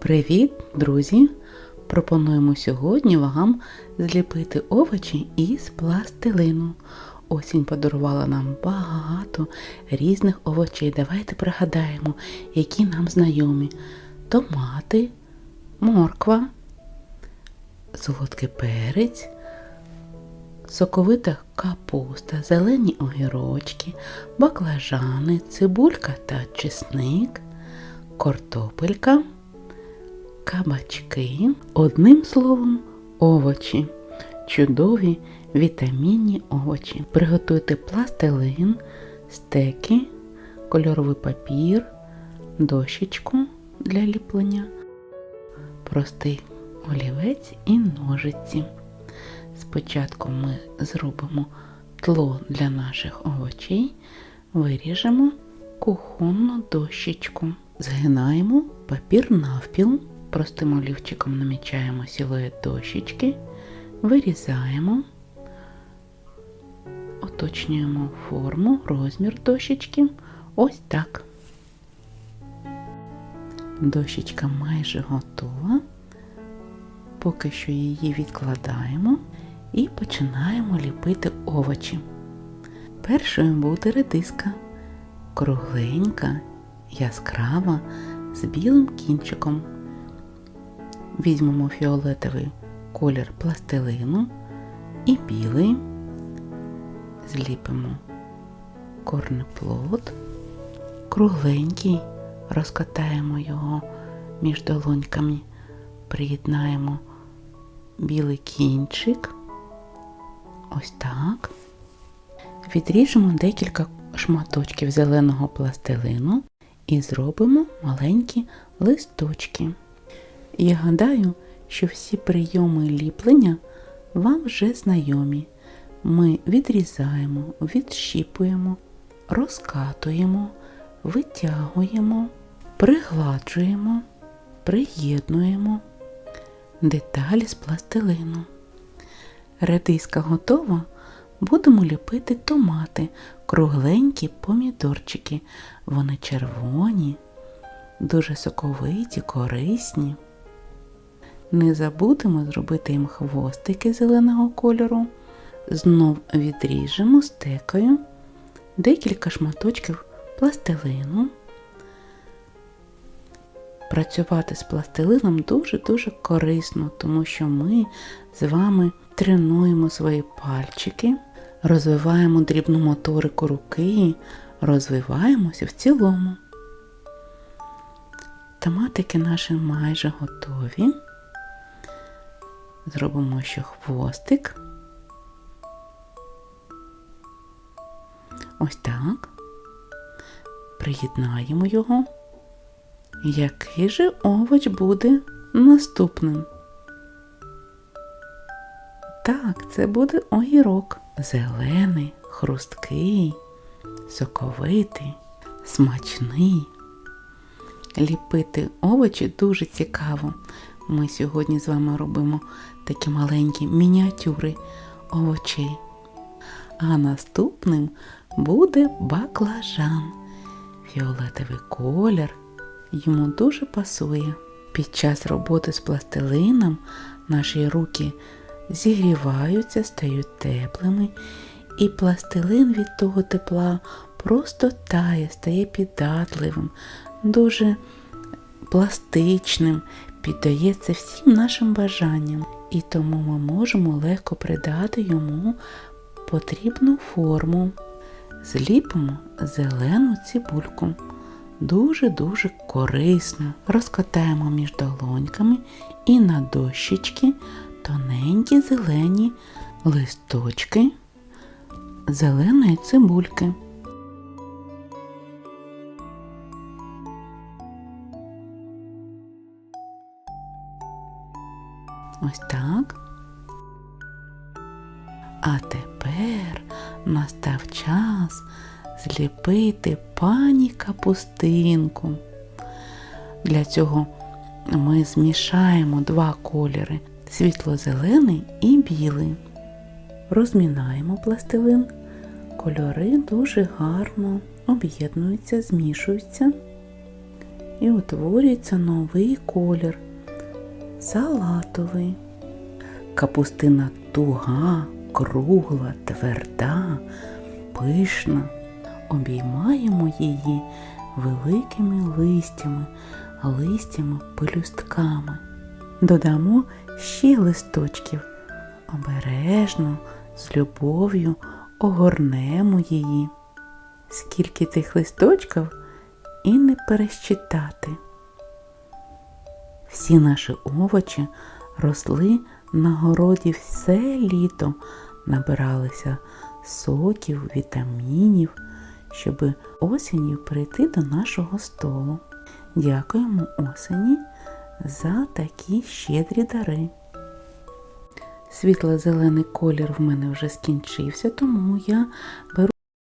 Привіт, друзі! Пропонуємо сьогодні вам зліпити овочі із пластилину. Осінь подарувала нам багато різних овочей. Давайте пригадаємо, які нам знайомі: томати, морква, солодкий перець, соковита капуста, зелені огірочки, баклажани, цибулька та чесник, картопелька кабачки, одним словом, овочі, чудові вітамінні овочі. Приготуйте пластилин, стеки, кольоровий папір, дощечку для ліплення, простий олівець і ножиці. Спочатку ми зробимо тло для наших овочей, виріжемо кухонну дощечку, згинаємо папір навпіл. Простим олівчиком намічаємо силует дощечки, вирізаємо, уточнюємо форму, розмір дощечки. Ось так. Дощечка майже готова. Поки що її відкладаємо і починаємо ліпити овочі. Першою буде редиска, кругленька, яскрава, з білим кінчиком. Візьмемо фіолетовий колір пластилину і білий, зліпимо корнеплод, кругленький, розкатаємо його між долоньками, приєднаємо білий кінчик, ось так. Відріжемо декілька шматочків зеленого пластилину і зробимо маленькі листочки. Я гадаю, що всі прийоми ліплення вам вже знайомі. Ми відрізаємо, відщіпуємо, розкатуємо, витягуємо, пригладжуємо, приєднуємо деталі з пластилину. Редиска готова. Будемо ліпити томати, кругленькі помідорчики. Вони червоні, дуже соковиті, корисні. Не забудемо зробити їм хвостики зеленого кольору. Знов відріжемо стекою декілька шматочків пластилину. Працювати з пластилином дуже-дуже корисно, тому що ми з вами тренуємо свої пальчики, розвиваємо дрібну моторику руки, розвиваємося в цілому. Томатики наші майже готові. Зробимо ще хвостик. Ось так. Приєднаємо його. Який же овоч буде наступним? Так, це буде огірок. Зелений, хрусткий, соковитий, смачний. Ліпити овочі дуже цікаво. Ми сьогодні з вами робимо такі маленькі мініатюри овочей. А наступним буде баклажан. Фіолетовий колір йому дуже пасує. Під час роботи з пластилином наші руки зігріваються, стають теплими, і пластилин від того тепла просто тає, стає піддатливим, дуже пластичним, піддається всім нашим бажанням, і тому ми можемо легко придати йому потрібну форму. Зліпимо зелену цибульку. Дуже-дуже корисно. Розкатаємо між долоньками і на дощечки тоненькі зелені листочки зеленої цибульки. Ось так. А тепер настав час зліпити пані капустинку. Для цього ми змішаємо два кольори світло-зелений і білий. Розмінаємо пластилин. Кольори дуже гарно об'єднуються, змішуються. і утворюється новий колір салатовий. Капустина туга, кругла, тверда, пишна. Обіймаємо її великими листями, листями пелюстками. Додамо ще листочків. Обережно, з любов'ю огорнемо її. Скільки тих листочків і не пересчитати. Всі наші овочі росли на городі все літо, набиралися соків, вітамінів, щоб осінню прийти до нашого столу. Дякуємо осені за такі щедрі дари. Світло-зелений колір в мене вже скінчився, тому я беру